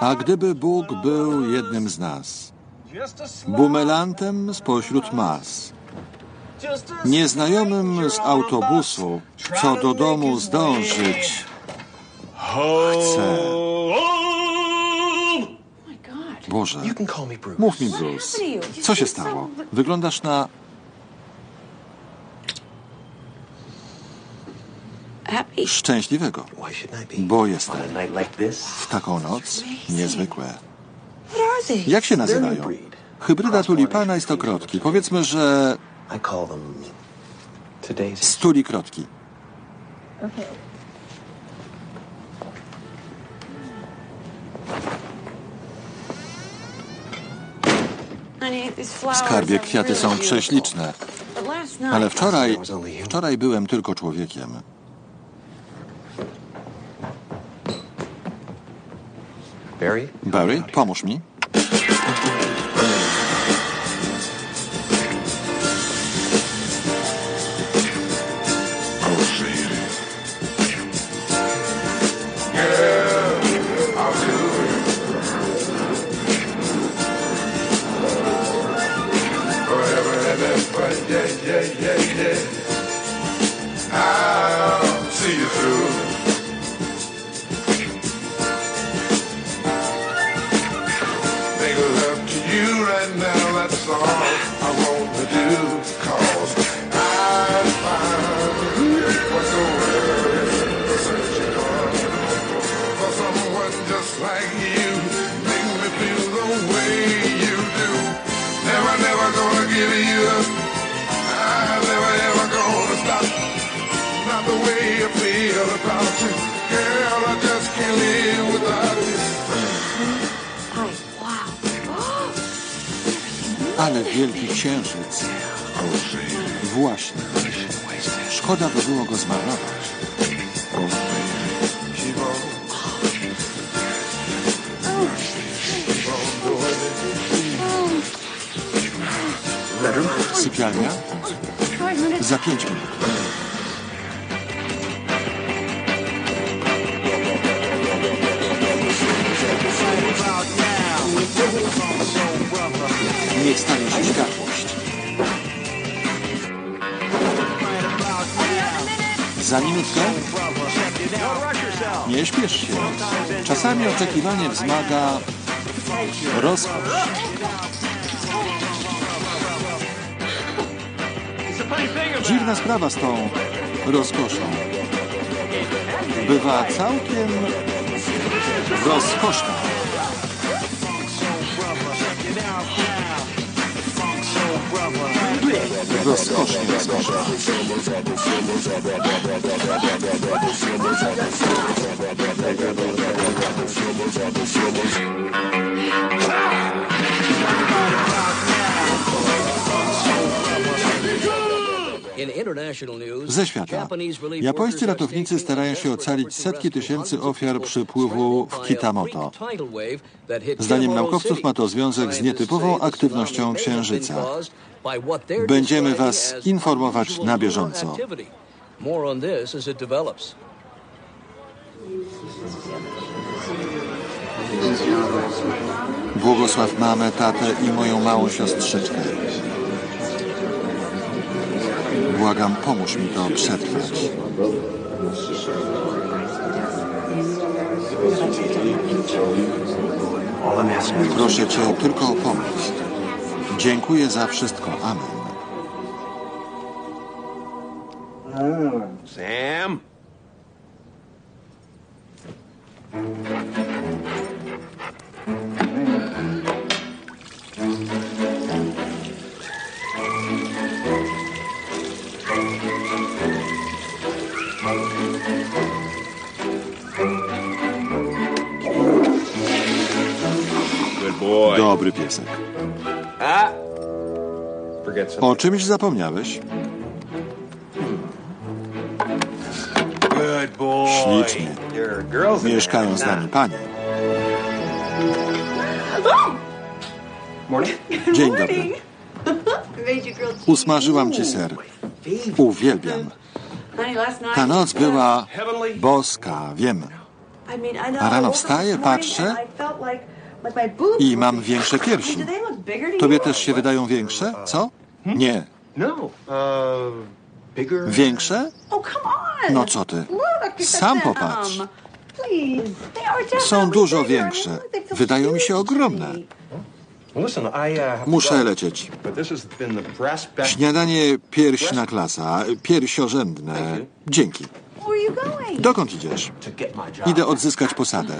A gdyby Bóg był jednym z nas, bumelantem spośród mas, nieznajomym z autobusu, co do domu zdążyć chce. Boże, You can call me Bruce. mów mi, Bruce, co się stało? Wyglądasz na... szczęśliwego, Why shouldn't I be? bo On jestem a night like this, w taką noc niezwykłe. What are they? Jak się nazywają? Hybryda tulipana i stokrotki. Powiedzmy, że stulikrotki. Skarbie, kwiaty są prześliczne, ale wczoraj, wczoraj byłem tylko człowiekiem. Barry? Barry, pomóż mi. see all I want to do. Cause Ale wielki księżyc. Właśnie. Szkoda by było go zmarnować. Keep on. Keep on doing it. Bedroom? Sypialnia? Niech stanie się światłość. Za minutkę? Nie śpiesz się. Czasami oczekiwanie wzmaga rozkosz. Dziwna sprawa z tą rozkoszą. Bywa całkiem rozkoszna. Rozkosznie rozkoszna. Ze świata. Japońscy ratownicy starają się ocalić setki tysięcy ofiar przypływu w Kitamoto. Zdaniem naukowców ma to związek z nietypową aktywnością Księżyca. Będziemy Was informować na bieżąco. Błogosław mamę, tatę i moją małą siostrzyczkę. Błagam, pomóż mi to przetrwać. Proszę Cię tylko o pomoc. Dziękuję za wszystko. Amen. Sam? Dobry piesek. O czymś zapomniałeś? Ślicznie. Mieszkają z nami panie. Dzień dobry. Usmażyłam Ci ser. Uwielbiam. Ta noc była boska, wiem. A rano wstaję, patrzę I mam większe piersi. Tobie też się wydają większe, co? Nie. No. Uh. Większe? Oh. No co ty? Sam popatrz. Are Są dużo większe. Wydają mi się ogromne. uh, Muszę lecieć. Śniadanie pierśna klasa. Dzięki. Are you going? Dokąd idziesz? Idę odzyskać posadę.